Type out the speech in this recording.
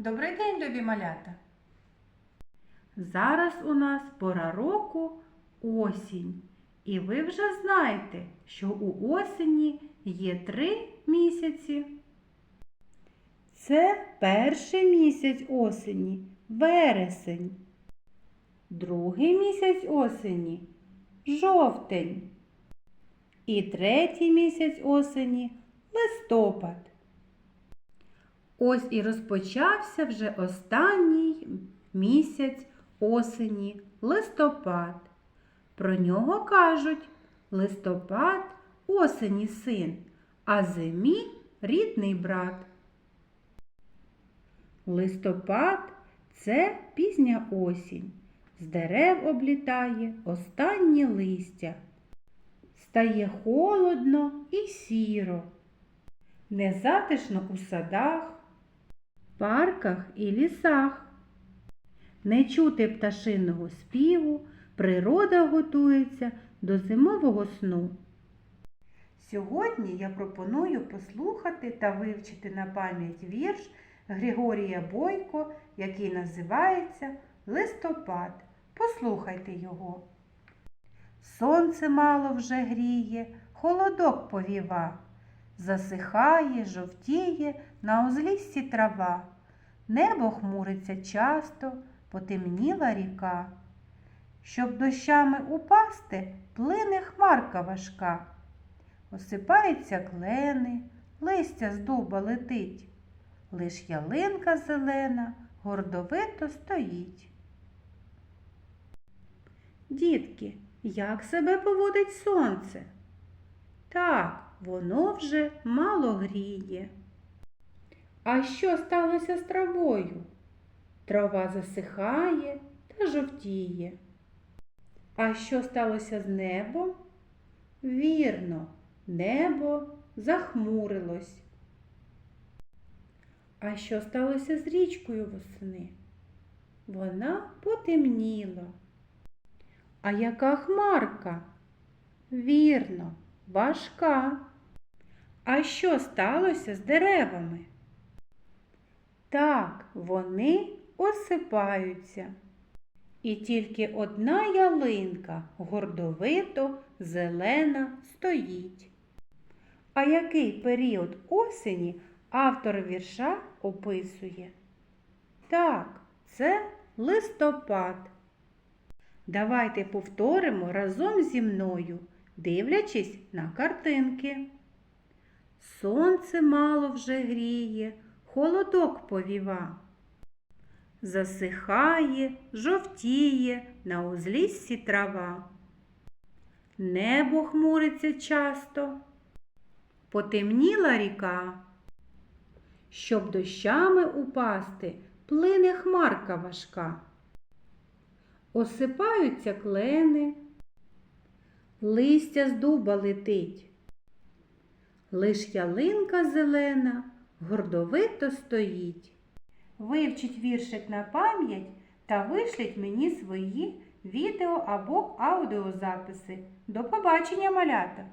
Добрий день, любі малята! Зараз у нас пора року осінь. І ви вже знаєте, що у осені є три місяці. Це перший місяць осені вересень. Другий місяць осені жовтень. І третій місяць осені листопад. Ось і розпочався вже останній місяць осені листопад. Про нього кажуть листопад осені син, а зимі рідний брат. Листопад це пізня осінь. З дерев облітає останнє листя. Стає холодно і сіро. Незатишно у садах, парках і лісах. Не чути пташиного співу, природа готується до зимового сну. Сьогодні я пропоную послухати та вивчити на пам'ять вірш Григорія Бойко, який називається Листопад. Послухайте його. Сонце мало вже гріє, холодок повіва, засихає, жовтіє на узліссі трава. Небо хмуриться часто, потемніла ріка. Щоб дощами упасти, плине хмарка важка. Осипаються клени, листя з дуба летить, лиш ялинка зелена гордовито стоїть. Дітки, як себе поводить сонце? Так, воно вже мало гріє. А що сталося з травою? Трава засихає та жовтіє. А що сталося з небом? Вірно, небо захмурилось. А що сталося з річкою восени? Вона потемніла. А яка хмарка? Вірно, важка. А що сталося з деревами? Так, вони осипаються. І тільки одна ялинка гордовито зелена стоїть. А який період осені автор вірша описує? Так, це листопад. Давайте повторимо разом зі мною, дивлячись на картинки. Сонце мало вже гріє, холодок повіва. Засихає, жовтіє на узліссі трава. Небо хмуриться часто, потемніла ріка. Щоб дощами упасти, плине хмарка важка. Осипаються клени, листя з дуба летить. Лиш ялинка зелена гордовито стоїть. Вивчіть віршик на пам'ять та вишліть мені свої відео або аудіозаписи. До побачення, малята!